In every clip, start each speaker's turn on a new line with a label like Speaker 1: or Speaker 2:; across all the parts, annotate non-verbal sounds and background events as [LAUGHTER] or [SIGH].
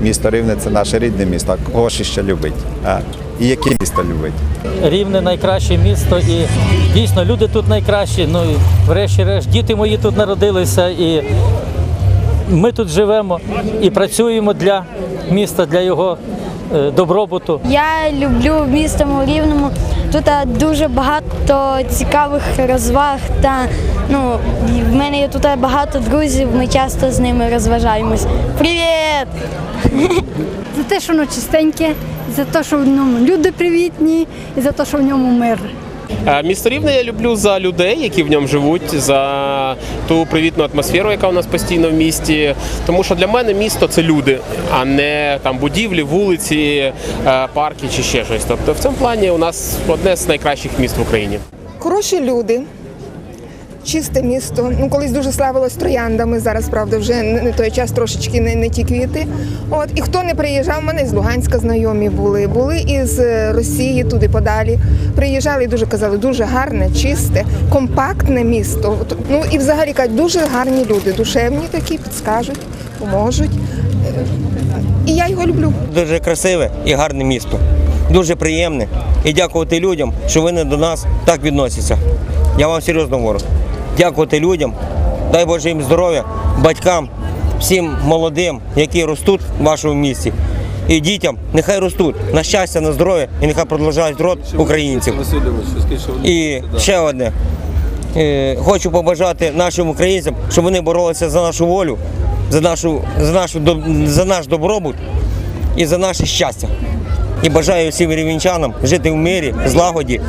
Speaker 1: Місто Рівне це наше рідне місто. А кого ж ще любить? А? І яке місто любить?
Speaker 2: Рівне найкраще місто і дійсно люди тут найкращі. Ну і врешті-решт діти мої тут народилися і ми тут живемо і працюємо для міста, для його е, добробуту.
Speaker 3: Я люблю місто Рівному. Тут дуже багато цікавих розваг та ну, в мене є тут багато друзів, ми часто з ними розважаємось. Привіт! [LAUGHS]
Speaker 4: за те, що воно чистеньке, за те, що в ньому люди привітні, і за те, що в ньому мир.
Speaker 5: Місто Рівне я люблю за людей, які в ньому живуть, за ту привітну атмосферу, яка у нас постійно в місті. Тому що для мене місто це люди, а не там будівлі, вулиці, парки чи ще щось. Тобто в цьому плані у нас одне з найкращих міст в Україні.
Speaker 6: Хороші люди, чисте місто. Ну, колись дуже славилось трояндами, зараз, правда, вже не той час трошечки не, не ті квіти. От, і хто не приїжджав, в мене з Луганська знайомі були, були із е, Росії туди подалі. Приїжджали і дуже казали, дуже гарне, чисте, компактне місто. Ну і взагалі кажуть, дуже гарні люди, душевні такі, підскажуть, поможуть. І я його люблю.
Speaker 7: Дуже красиве і гарне місто. Дуже приємне. І дякувати людям, що вони до нас так відносяться. Я вам серйозно говорю. Дякувати людям, дай Боже їм здоров'я, батькам, всім молодим, які ростуть в вашому місті. І дітям нехай ростуть на щастя, на здоров'я і нехай продовжують род українців. І ще одне. Е, Хочу побажати нашим українцям, щоб вони боролися за нашу волю, за, нашу, за, нашу, за наш добробут і за наше щастя. І бажаю всім рівненчанам жити в мирі, злагоді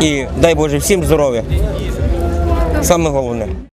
Speaker 7: і дай Боже всім здоров'я. Саме головне.